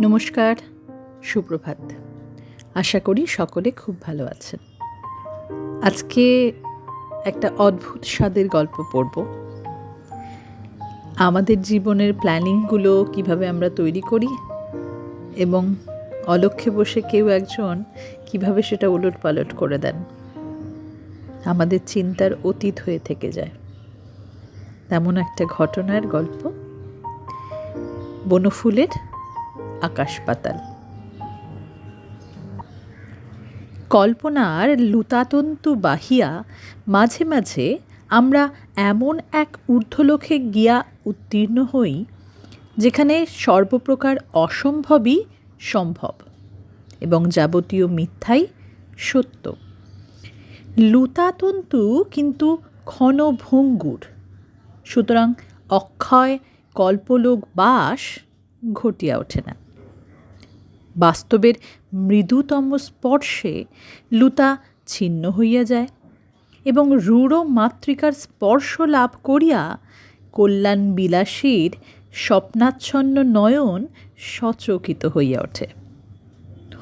নমস্কার, সুপ্রভাত। আশা করি সকলে খুব ভালো আছেন। আজকে একটা অদ্ভুত স্বাদের গল্প পড়ব। আমাদের জীবনের প্ল্যানিংগুলো কীভাবে আমরা তৈরি করি এবং অলক্ষ্যে বসে কেউ একজন কীভাবে সেটা উলট পালট করে দেন। আমাদের চিন্তার অতীত হয়ে থেকে যায়। তেমন একটা ঘটনার গল্প। বনফুলের আকাশ কল্পনার লুতাতন্তু বাহিয়া মাঝে মাঝে আমরা এমন এক ঊর্ধ্বলোকে গিয়া উত্তীর্ণ হই, যেখানে সর্বপ্রকার অসম্ভবই সম্ভব এবং যাবতীয় মিথ্যাই সত্য। লুতাতন্তু কিন্তু ক্ষণভঙ্গুর, সুতরাং অক্ষয় কল্পলোক বাস ঘটিয়া ওঠে না। বাস্তবের মৃদুতম স্পর্শে লুতা ছিন্ন হইয়া যায় এবং রূঢ় মাতৃকার স্পর্শ লাভ করিয়া কল্যাণ বিলাসীর স্বপ্নাচ্ছন্ন নয়ন সচকিত হইয়া ওঠে।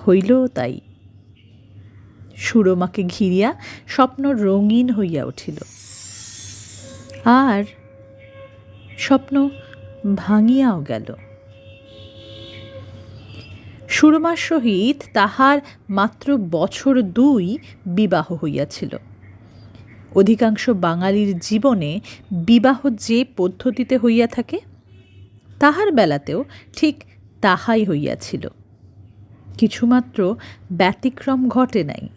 হইল তাই। সুরমাকে ঘিরিয়া স্বপ্ন রঙিন হইয়া উঠিল। আর স্বপ্ন ভাঙিয়াও গেল। সুরমার সহিত তাহার মাত্র বছর দুই বিবাহ হইয়াছিল। অধিকাংশ বাঙালির জীবনে বিবাহ যে পদ্ধতিতে হইয়া থাকে, তাহার বেলাতেও ঠিক তাহাই হইয়াছিল। কিছুমাত্র ব্যতিক্রম ঘটে নাই।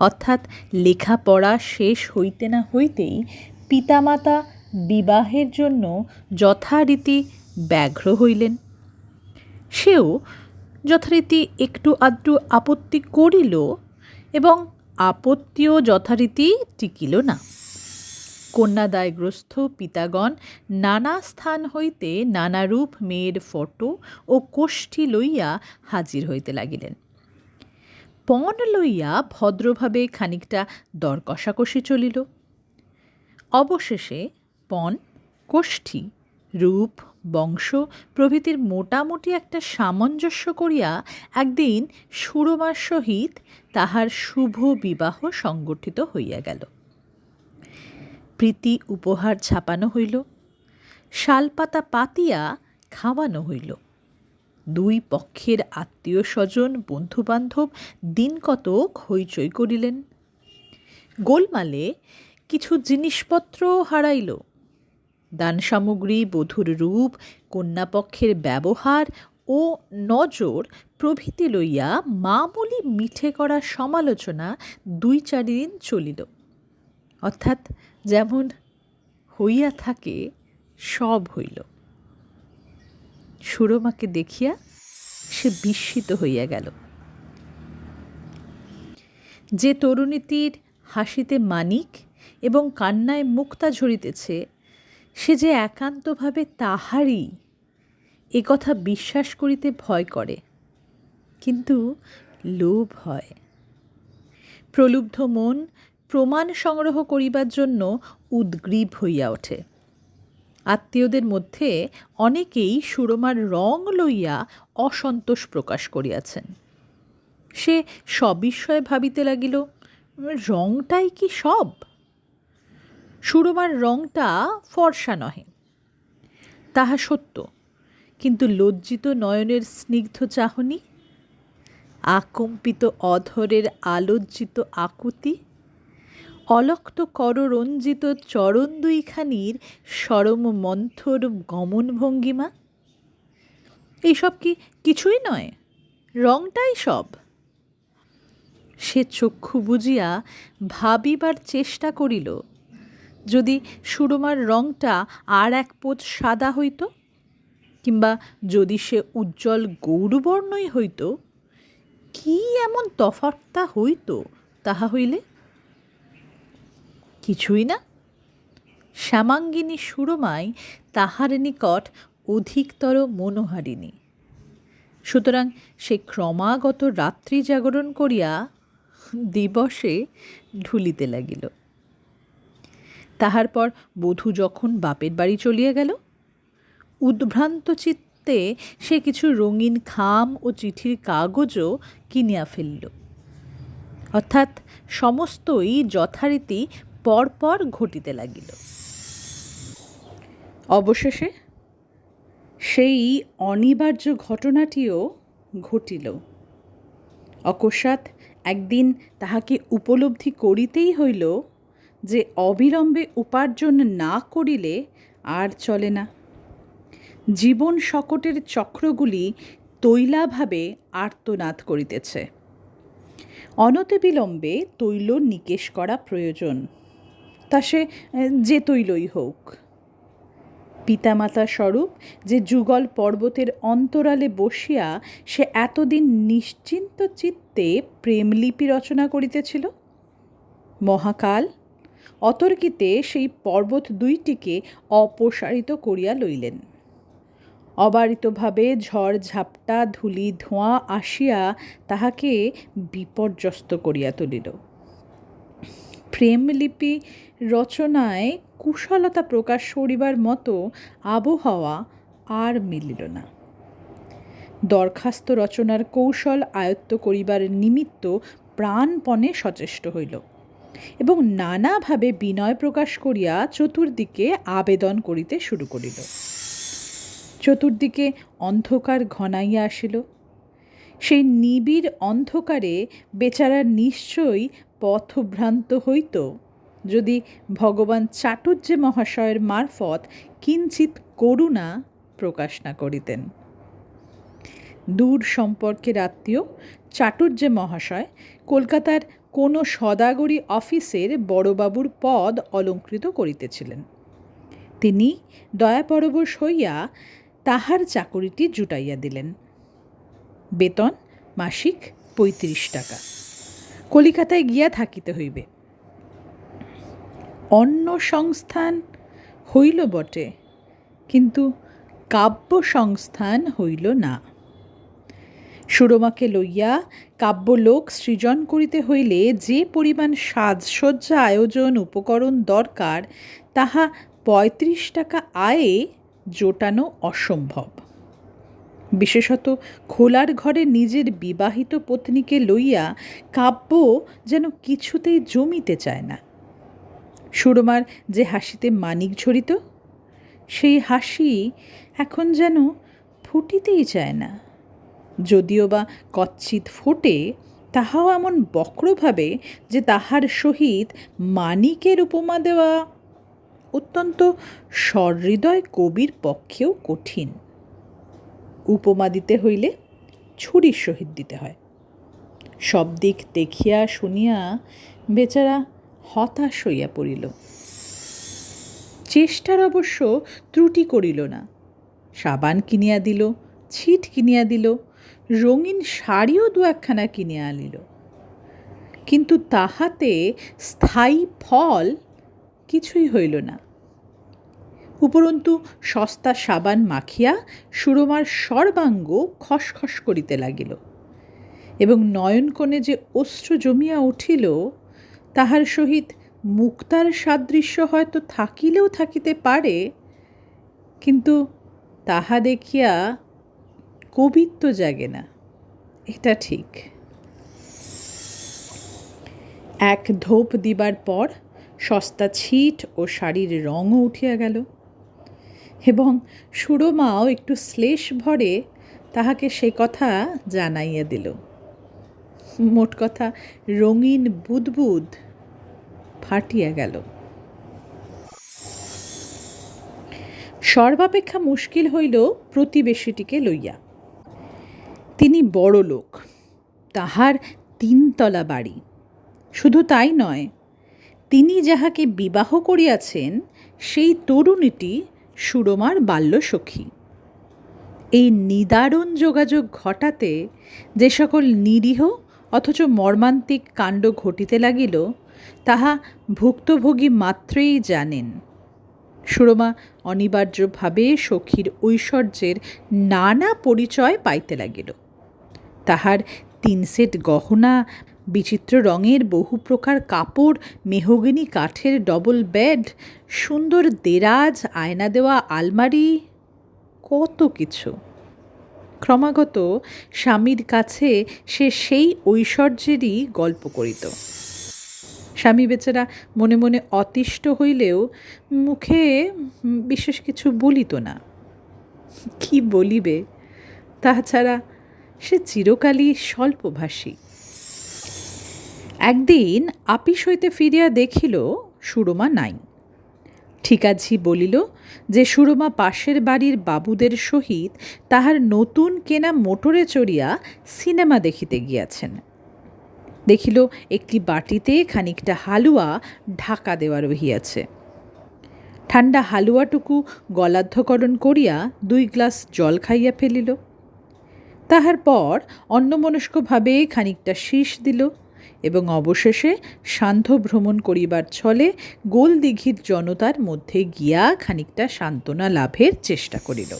অর্থাৎ লেখাপড়া শেষ হইতে না হইতেই পিতামাতা বিবাহের জন্য যথারীতি ব্যাঘ্র হইলেন। সেও যথারীতি একটু আধটু আপত্তি করিল এবং আপত্তিও যথারীতি টিকিল না। কন্যাদায়গ্রস্ত পিতাগণ নানা স্থান হইতে নানারূপ মেয়ের ফটো ও কোষ্ঠী লইয়া হাজির হইতে লাগিলেন। পণ লইয়া ভদ্রভাবে খানিকটা দর কষাকষি চলিল। অবশেষে পণ, কোষ্ঠী, রূপ বংশ প্রভৃতির মোটামুটি একটা সামঞ্জস্য করিয়া একদিন সুরমার সহিত তাহার শুভ বিবাহ সংগঠিত হইয়া গেল। প্রীতি উপহার ছাপানো হইল, শালপাতা পাতিয়া খাওয়ানো হইল। দুই পক্ষের আত্মীয় স্বজন বন্ধুবান্ধব দিন কতক হইচই করিলেন। গোলমালে কিছু জিনিসপত্র হারাইল। দান সামগ্রী বধূর রূপ, কন্যাপক্ষের ব্যবহার ও নজর প্রভৃতি লইয়া মামুলি মিঠে করা সমালোচনা দুই চারিদিন চলিল। অর্থাৎ যেমন হইয়া থাকে, সব হইল। সুরমাকে দেখিয়া সে বিস্মিত হইয়া গেল। যে তরুণীটির হাসিতে মানিক এবং কান্নায় মুক্তা ঝরিতেছে সে যে একান্তভাবে তাহারই, এ কথা বিশ্বাস করিতে ভয় করে, কিন্তু লোভ হয়। প্রলুব্ধ মন প্রমাণ সংগ্রহ করিবার জন্য উদ্গ্রীব হইয়া ওঠে। আত্মীয়দের মধ্যে অনেকেই সুরমার রং লইয়া অসন্তোষ প্রকাশ করিয়াছেন। সে সবিস্ময়ে ভাবিতে লাগিল, রংটাই কি সব? সুরমার রংটা ফর্সা নহে। তাহা সত্য। কিন্তু লজ্জিত নয়নের স্নিগ্ধ চাহনি, আকম্পিত অধরের আলোজ্জিত আকুতি, অলক্ত কররঞ্জিত চরণ দুইখানির সরম মন্থর গমন ভঙ্গিমা, এইসব কি কিছুই নয়? রংটাই সব। সে চক্ষু বুঝিয়া ভাবিবার চেষ্টা করিল যদি সুরমার রংটা আর এক পোত সাদা হইত, কিংবা যদি সে উজ্জ্বল গৌরবর্ণই হইত, কি এমন তফাতটা হইত তাহা হইলে? কিছুই না। শ্যামাঙ্গিনী সুরমাই তাহার নিকট অধিকতর মনোহারিণী। সুতরাং সে ক্রমাগত রাত্রি জাগরণ করিয়া দিবসে ঢুলিতে লাগিল। তাহার পর বধূ যখন বাপের বাড়ি চলিয়া গেল, উদ্ভ্রান্ত চিত্তে সে কিছু রঙিন খাম ও চিঠির কাগজও কিনিয়া ফেলল। অর্থাৎ সমস্তই যথারীতি পরপর ঘটিতে লাগিল। অবশেষে সেই অনিবার্য ঘটনাটিও ঘটিল। অকস্মাৎ একদিন তাহাকে উপলব্ধি করিতেই হইল যে অবিলম্বে উপার্জন না করিলে আর চলে না। জীবন শকটের চক্রগুলি তৈলাভাবে আর্তনাদ করিতেছে। অনতি বিলম্বে তৈল নিকেশ করা প্রয়োজন। তা সে যে তৈলই হোক। পিতামাতা স্বরূপ যে যুগল পর্বতের অন্তরালে বসিয়া সে এতদিন নিশ্চিন্ত চিত্তে প্রেমলিপি রচনা করিতেছিল? মহাকাল অতর্কিতে সেই পর্বত দুইটিকে অপসারিত করিয়া লইলেন। অবারিতভাবে ঝড় ঝাপটা ধুলি ধোঁয়া আসিয়া তাহাকে বিপর্যস্ত করিয়া তুলিল। প্রেমলিপি রচনায় কুশলতা প্রকাশ করিবার মতো আবহাওয়া আর মিলিল না। দরখাস্ত রচনার কৌশল আয়ত্ত করিবার নিমিত্ত প্রাণপণে সচেষ্ট হইল। এবং নানাভাবে বিনয় প্রকাশ করিয়া চতুর্দিকে আবেদন করিতে শুরু করিল। চতুর্দিকে অন্ধকার ঘনাইয়া আসিল। সেই নিবিড় অন্ধকারে বেচারা নিশ্চয়ই পথভ্রান্ত হইত। যদি ভগবান চাটুর্যে মহাশয়ের মারফত কিঞ্চিত করুণা প্রকাশ না করিতেন। দূর সম্পর্কের আত্মীয় চাটুর্যে মহাশয় কলকাতার কোনো সদাগরি অফিসের বড়বাবুর পদ অলঙ্কৃত করিতেছিলেন। তিনি দয়াপরবশ হইয়া তাহার চাকরিটি জুটাইয়া দিলেন। বেতন মাসিক পঁয়ত্রিশ টাকা। কলিকাতায় গিয়া থাকিতে হইবে। অন্য সংস্থান হইল বটে, কিন্তু কাব্য সংস্থান হইল না। সুরমাকে লইয়া কাব্যলোক সৃজন করিতে হইলে যে পরিমাণ সাজসজ্জা আয়োজন উপকরণ দরকার, তাহা পঁয়ত্রিশ টাকা আয়ে জোটানো অসম্ভব। বিশেষত খোলার ঘরে নিজের বিবাহিত পত্নীকে লইয়া কাব্য যেন কিছুতেই জমিতে চায় না। সুরমার যে হাসিতে মানিক ঝরিত, সেই হাসি এখন যেন ফুটিতেই চায় না। যদিও বা কচ্ছিত ফোটে, তাহাও এমন বক্রভাবে যে তাহার সহিত মানিকের উপমা দেওয়া অত্যন্ত সহৃদয় কবির পক্ষেও কঠিন। উপমা দিতে হইলে ছুরির সহিত দিতে হয়। সব দিক দেখিয়া শুনিয়া বেচারা হতাশ হইয়া পড়িল। চেষ্টার অবশ্য ত্রুটি করিল না। সাবান কিনিয়া দিল ছিট কিনিয়া দিল, রঙিন শাড়িও দু একখানা কিনিয়া আনিল। কিন্তু তাহাতে স্থায়ী ফল কিছুই হইল না। উপরন্তু সস্তা সাবান মাখিয়া সুরমার সর্বাঙ্গ খসখস করিতে লাগিল এবং নয়নকোণে যে অশ্রু জমিয়া উঠিল, তাহার সহিত মুক্তার সাদৃশ্য হয়তো থাকিলেও থাকিতে পারে, কিন্তু তাহা দেখিয়া কবিত্ব জাগে না। এটা ঠিক। এক ধোপ দিবার পর সস্তা ছিট ও শাড়ির রঙও উঠিয়া গেল। এবং সুরমাও একটু শ্লেষ ভরে তাহাকে সে কথা জানাইয়া দিল। মোট কথা, রঙিন বুদবুদ ফাটিয়া গেল। সর্বাপেক্ষা মুশকিল হইল প্রতিবেশীটিকে লইয়া। তিনি বড় লোক, তাহার তিনতলা বাড়ি। শুধু তাই নয়, তিনি যাহাকে বিবাহ করিয়াছেন, সেই তরুণীটি সুরমার বাল্যসখী। এই নিদারুণ যোগাযোগ ঘটাতে যে সকল নিরীহ অথচ মর্মান্তিক কাণ্ড ঘটিতে লাগিল, তাহা ভুক্তভোগী মাত্রেই জানেন। সুরমা অনিবার্যভাবে সখীর ঐশ্বর্যের নানা পরিচয় পাইতে লাগিল। তাহার তিন সেট গহনা, বিচিত্র রঙের বহু প্রকার কাপড়, মেহগিনি কাঠের ডবল বেড সুন্দর দেরাজ, আয়না দেওয়া আলমারি, কত কিছু। ক্রমাগত স্বামীর কাছে সে সেই ঐশ্বর্যেরই গল্প করিত। স্বামী বেচারা মনে মনে অতিষ্ঠ হইলেও মুখে বিশেষ কিছু বলিত না। কি বলিবে? তাছাড়া সে চিরকালই স্বল্পভাষী। একদিন আপিস হইতে ফিরিয়া দেখিল সুরমা নাই। ঠিকাঝি বলিল যে সুরমা পাশের বাড়ির বাবুদের সহিত তাহার নতুন কেনা মোটরে চড়িয়া সিনেমা দেখিতে গিয়াছেন। দেখিল একটি বাটিতে খানিকটা হালুয়া ঢাকা দেওয়া রহিয়াছে। ঠান্ডা হালুয়াটুকু গলাধ্যকরণ করিয়া দুই গ্লাস জল খাইয়া ফেলিল। তাহার পর অন্যমনস্কভাবে খানিকটা শীষ দিল এবং অবশেষে সান্ধ্য ভ্রমণ করিবার ছলে গোল দিঘির জনতার মধ্যে গিয়া খানিকটা সান্ত্বনা লাভের চেষ্টা করিল।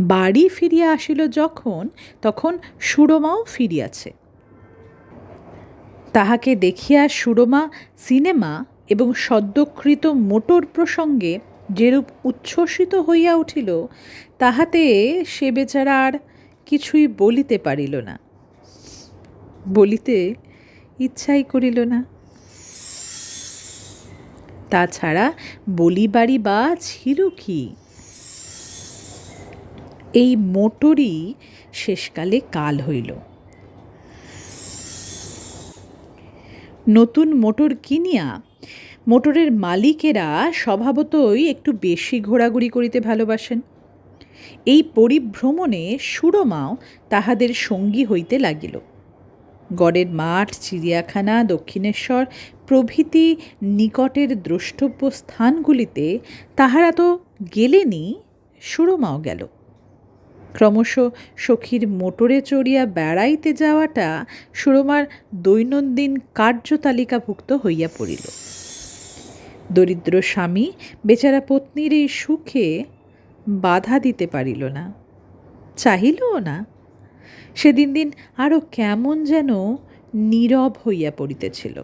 বাড়ি ফিরিয়া আসিল যখন, তখন সুরমাও ফিরিয়াছে। তাহাকে দেখিয়া সুরমা, সিনেমা এবং সদ্যকৃত মোটর প্রসঙ্গে যেরূপ উচ্ছ্বসিত হইয়া উঠিল, তাহাতে সে বেচারা আর কিছুই বলিতে পারিল না। বলিতে ইচ্ছাই করিল না। তাছাড়া বলিবাড়ি বা ছিল কি? এই মোটরই শেষকালে কাল হইল। নতুন মোটর কিনিয়া মোটরের মালিকেরা স্বভাবতই একটু বেশি ঘোরাঘুরি করিতে ভালোবাসেন। এই পরিভ্রমণে সুরমাও তাহাদের সঙ্গী হইতে লাগিল। গড়ের মাঠ, চিড়িয়াখানা, দক্ষিণেশ্বর প্রভৃতি নিকটের দ্রষ্টব্য স্থানগুলিতে তাহারা তো গেলেনি, সুরমাও গেল। ক্রমশ সখীর মোটরে চড়িয়া বেড়াইতে যাওয়াটা সুরমার দৈনন্দিন কার্যতালিকাভুক্ত হইয়া পড়িল। দরিদ্র স্বামী, বেচারা পত্নীর এই সুখে বাধা দিতে পারিল না। চাহিলও না। সেদিন দিন আরও কেমন যেন নীরব হইয়া পড়িতেছিল।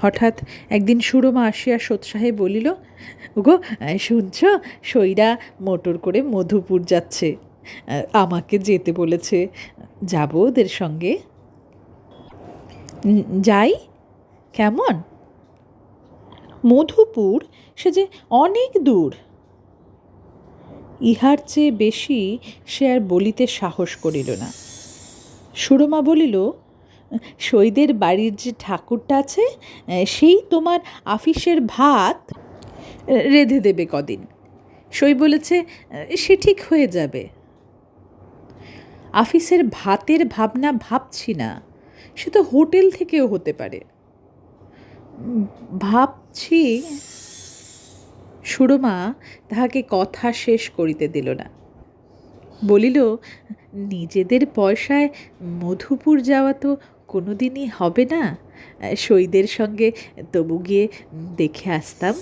হঠাৎ একদিন সুরমা আসিয়া সোৎসাহে বলিল, ওগো, শুনছ, সইরা মোটর করে মধুপুর যাচ্ছে। আমাকে যেতে বলেছে। যাব ওদের সঙ্গে? যাই। কেমন? মধুপুর? সে যে অনেক দূর। ইহার চেয়ে বেশি সে আর বলিতে সাহস করিল না। সুরমা বলিল, সৈদের বাড়ির যে ঠাকুরটা আছে, সেই তোমার আফিসের ভাত রেঁধে দেবে কদিন। সই বলেছে, সে ঠিক হয়ে যাবে। আফিসের ভাতের ভাবনা ভাবছি না, সে তো হোটেল থেকেও হতে পারে। ভাবছি সুরমা তাহাকে কথা শেষ করিতে দিল না। বলিল, নিজেদের পয়সায় মধুপুর যাওয়া তো কোনো দিনই হবে না। সইদের সঙ্গে তবু গিয়ে দেখে আসতাম।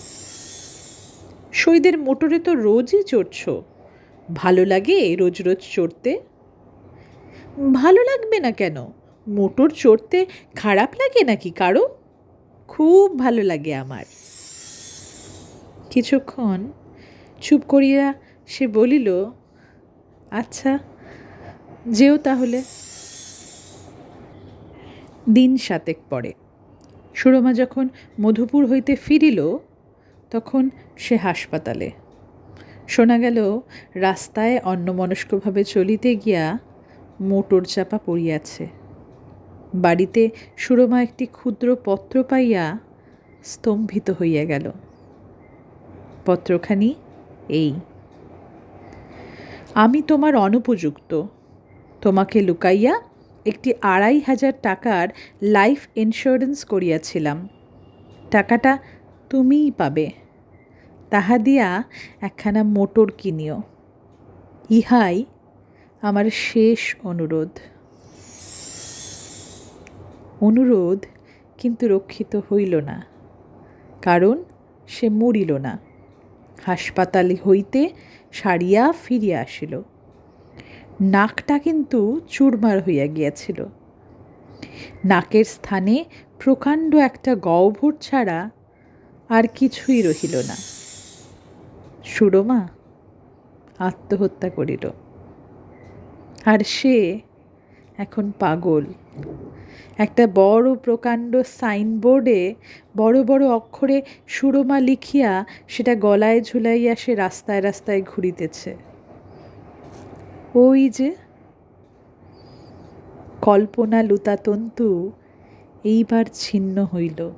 সইদের মোটরে তো রোজই চড়ছ। ভালো লাগে রোজ রোজ চড়তে? ভালো লাগবে না কেন? মোটর চড়তে খারাপ লাগে নাকি কারও? খুব ভালো লাগে আমার। কিছুক্ষণ চুপ করিয়া সে বলিল আচ্ছা যেও তাহলে। দিন সাতেক পরে। সুরমা যখন মধুপুর হইতে ফিরিল, তখন সে হাসপাতালে। শোনা গেল, রাস্তায় অন্যমনস্কভাবে চলিতে গিয়া মোটর চাপা পড়িয়াছে। বাড়িতে সুরমা একটি ক্ষুদ্র পত্র পাইয়া স্তম্ভিত হইয়া গেল। পত্রখানি এই। আমি তোমার অনুপযুক্ত। তোমাকে লুকাইয়া একটি আড়াই হাজার টাকার লাইফ ইন্স্যুরেন্স করিয়াছিলাম। টাকাটা তুমিই পাবে। তাহা দিয়া একখানা মোটর কিনিও। ইহাই আমার শেষ অনুরোধ। অনুরোধ কিন্তু রক্ষিত হইল না, কারণ সে মরিল না। হাসপাতাল হইতে সারিয়া ফিরিয়া আসিল। নাকটা কিন্তু চুরমার হইয়া গিয়াছিল। নাকের স্থানে প্রকাণ্ড একটা গহ্বর ছাড়া আর কিছুই রহিল না। সুরমা আত্মহত্যা করিল। আর সে এখন পাগল। একটা বড় প্রকাণ্ড সাইনবোর্ডে বড় বড় অক্ষরে সুরমা লিখিয়া সেটা গলায় ঝুলাইয়া সে রাস্তায় রাস্তায় ঘুরিতেছে। ওই যে কল্পনা লুতাতন্তু এইবার ছিন্ন হইল।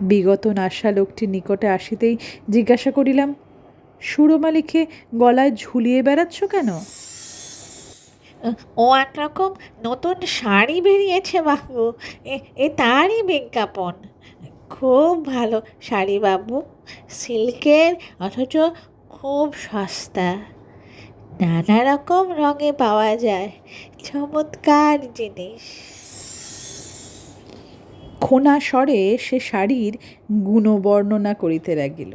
বিগত নাশা লোকটি নিকটে আসিতেই জিজ্ঞাসা করিলাম, সুরমা লিখে গলায় ঝুলিয়ে বেড়াচ্ছ কেন? ও একরকম নতুন শাড়ি বেরিয়েছে বাবু। এ তারই বিজ্ঞাপন। খুব ভালো শাড়ি বাবু। সিল্কের অথচ খুব সস্তা। নানা রকম রঙে পাওয়া যায়। চমৎকার জিনিস। খোনা স্বরে সে শাড়ির গুণবর্ণনা করিতে লাগিল।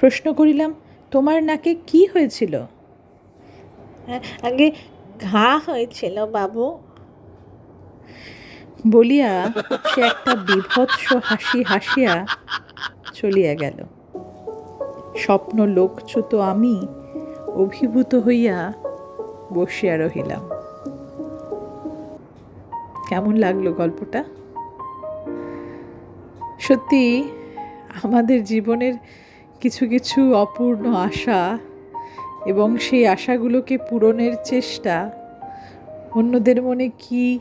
প্রশ্ন করিলাম তোমার নাকে কি হয়েছিল? আগে ঘা হয়েছিল, বাবু। বলিয়া সে একটা বিভৎস হাসি হাসিয়া চলিয়া গেল। স্বপ্ন লোকচ্যুত আমি অভিভূত হইয়া বসিয়া রহিলাম। কেমন লাগল গল্পটা? সত্যি, আমাদের জীবনের কিছু কিছু অপূর্ণ আশা এবং সেই আশাগুলোকে পূরণের চেষ্টা অন্যদের মনে কি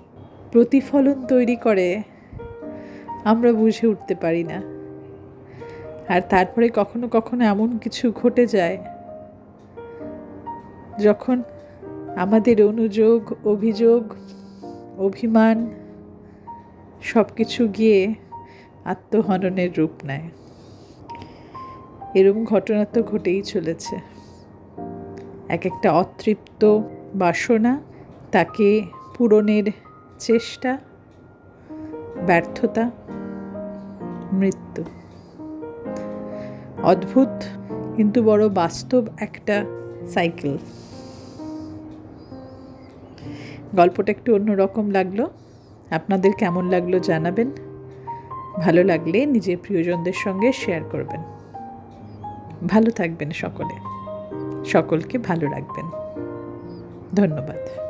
প্রতিফলন তৈরি করে, আমরা বুঝে উঠতে পারি না। আর তারপরে কখনো কখনো এমন কিছু ঘটে যায়, যখন আমাদের অনুযোগ, অভিযোগ, অভিমান সব কিছু গিয়ে আত্মহননের রূপ নেয়। এরম ঘটনা তো ঘটেই চলেছে। এক একটা অতৃপ্ত বাসনা, তাকে পূরণের চেষ্টা, ব্যর্থতা, মৃত্যু। অদ্ভুত, কিন্তু বড় বাস্তব একটা সাইকেল। গল্পটা একটু অন্যরকম লাগল। আপনাদের কেমন লাগল জানাবেন। ভালো লাগলে নিজের প্রিয়জনদের সঙ্গে শেয়ার করবেন। ভালো থাকবেন সকলে। সকলকে ভালো রাখবেন। ধন্যবাদ।